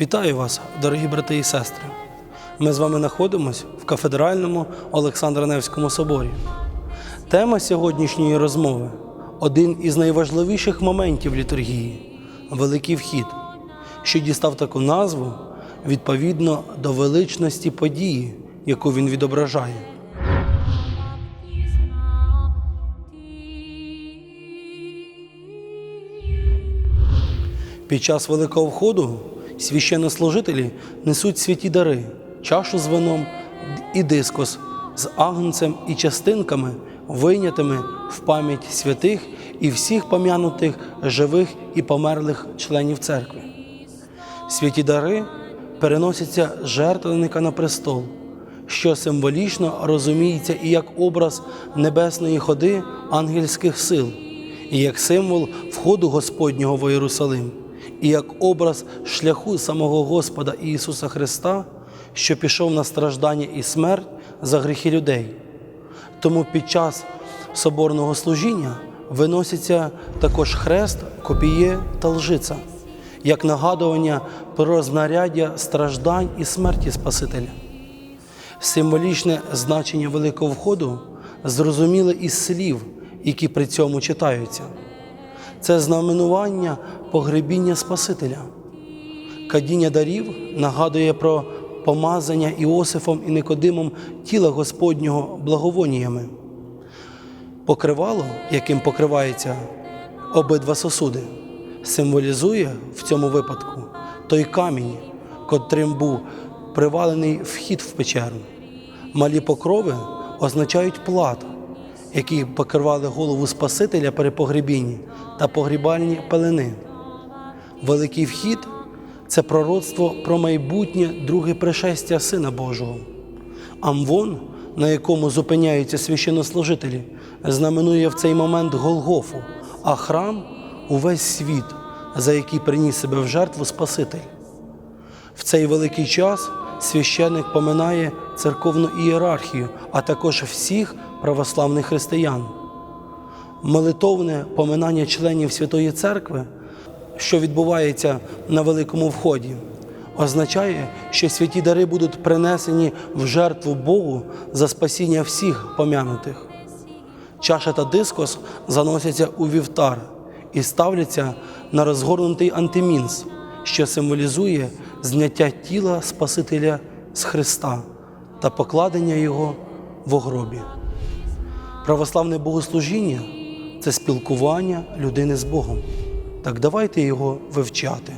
Вітаю вас, дорогі брати і сестри. Ми з вами знаходимося в кафедральному Олександро-Невському соборі. Тема сьогоднішньої розмови один із найважливіших моментів літургії Великий вхід, що дістав таку назву відповідно до величності події, яку він відображає. Під час Великого входу священнослужителі несуть святі дари, чашу з вином і дискос з агнцем і частинками, вийнятими в пам'ять святих і всіх пом'янутих живих і померлих членів церкви. Святі дари переносяться жертвенника на престол, що символічно розуміється і як образ небесної ходи ангельських сил, і як символ входу Господнього в Єрусалим, і як образ шляху самого Господа Ісуса Христа, що пішов на страждання і смерть за гріхи людей. Тому під час соборного служіння виноситься також хрест, копіє та лжиця, як нагадування про знаряддя страждань і смерті Спасителя. Символічне значення Великого входу зрозуміле із слів, які при цьому читаються. Це знаменування погребіння Спасителя. Кадіння дарів нагадує про помазання Іосифом і Никодимом тіла Господнього благовоніями. Покривало, яким покриваються обидва сосуди, символізує в цьому випадку той камінь, котрим був привалений вхід в печеру. Малі покрови означають плат, які покривали голову Спасителя при погребінні та погрібальні пелени. Великий вхід це пророцтво про майбутнє друге пришестя Сина Божого. Амвон, на якому зупиняються священнослужителі, знаменує в цей момент Голгофу, а храм увесь світ, за який приніс себе в жертву Спаситель. В цей великий час священник поминає церковну ієрархію, а також всіх православних християн. Молитовне поминання членів Святої Церкви, що відбувається на Великому вході, означає, що святі дари будуть принесені в жертву Богу за спасіння всіх пом'янутих. Чаша та дискос заносяться у вівтар і ставляться на розгорнутий антимінс, що символізує зняття тіла Спасителя з Христа та покладення Його в гробі. Православне богослужіння це спілкування людини з Богом. Так давайте його вивчати.